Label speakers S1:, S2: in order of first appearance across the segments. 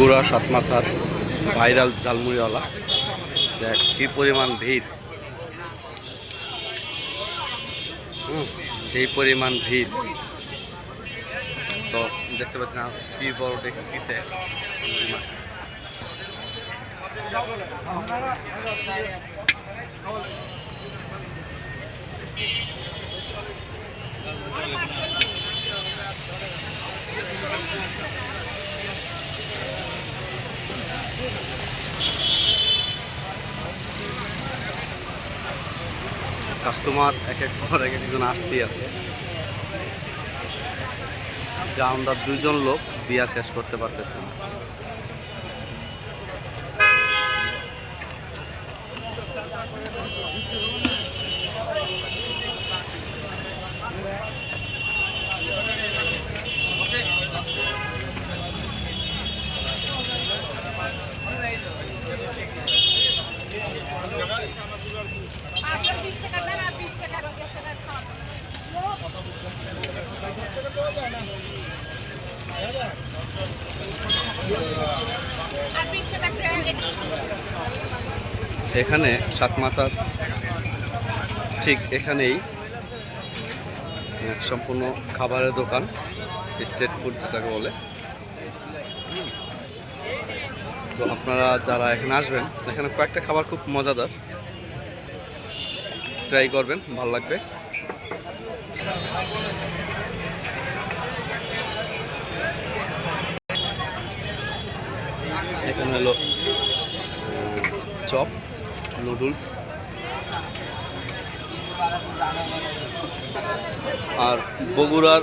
S1: Bogura সাতমাথার viral ঝালমুড়িওয়ালা। দেখ, কি পরিমাণ ভিড়। সেই পরিমাণ ভিড়। তো দেখতে পাচ্ছি না কি বড় ডেস্কিতে কাস্টমার এক এক পর এক একজন আসতেই আছে। যা আমরা দুজন লোক দিয়া শেষ করতে পারতেছে না
S2: আপনার বিশ টাকা দেন আর বিশ টাকা রোগের টাকা খাওয়ান আর বিশ টাকা ট্রেন
S1: এখানে সাতমাথার ঠিক এখানেই সম্পূর্ণ খাবারের দোকান স্টেট ফুড যেটাকে বলে। তো আপনারা যারা এখানে আসবেন, এখানে কয়েকটা খাবার খুব মজাদার। ট্রাই করবেন, ভালো লাগবে। এখানে হলো চপ। নুডলস। আর বগুড়ার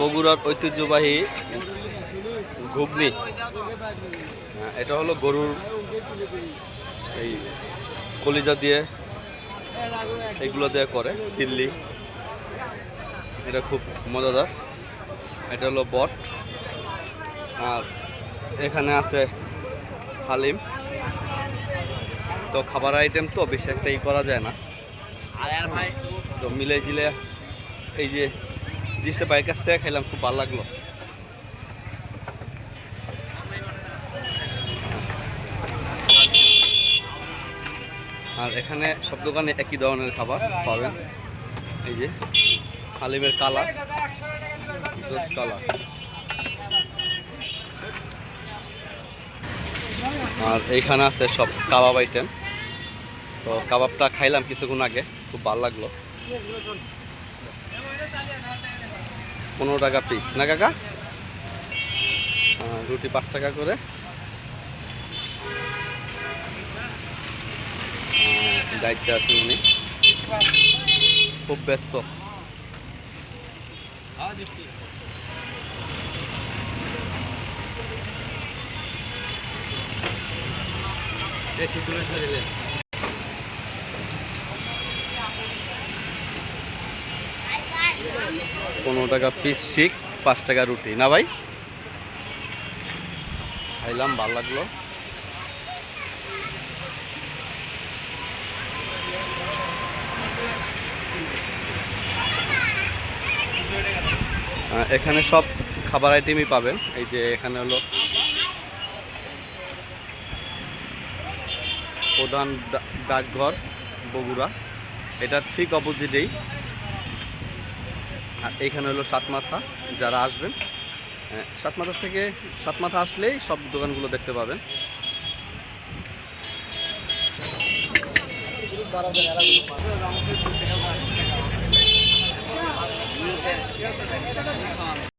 S1: বগুড়ার ঐতিহ্যবাহী ঘুগনি। হ্যাঁ, এটা হলো গরুর এই কলিজা দিয়ে এগুলো দিয়ে করে দিল্লি এটা খুব মজাদার। এটা হলো বট। আর এখানে আছে হালিম। তো খাবার আইটেম তো বেশি একটা ই করা যায় না। তো মিলে জিলে এই যে জিসে বাইক কাছে খাইলাম খুব ভালো লাগল। আর এখানে সব দোকানে একই ধরনের খাবার পাবেন। এই যে হালিমের কালার জোস কালার। আর এইখানে আছে সব কাবাব আইটেম তো কাবাবটা খাইলাম কিছুক্ষণ আগে, খুব ভালো লাগল। পনেরো টাকা পিস না কাকা? রুটি পাঁচ টাকা করে। দায়িত্বে আছে উনি। খুব ব্যস্ত। পনেরো টাকা পিস শিখ, পাঁচ টাকা রুটি। না ভাই? খাইলাম, ভালো লাগল। এখানে সব খাবার আইটেমই পাবেন। এই যে এখানে হলো প্রধান ডাকঘর, বগুড়া। এটা ঠিক অপোজিটেই আর এইখানে হলো সাতমাথা, যারা আসবেন। সাত সাতমাথা থেকে, সাতমাথা আসলেই সব দোকানগুলো দেখতে পাবেন।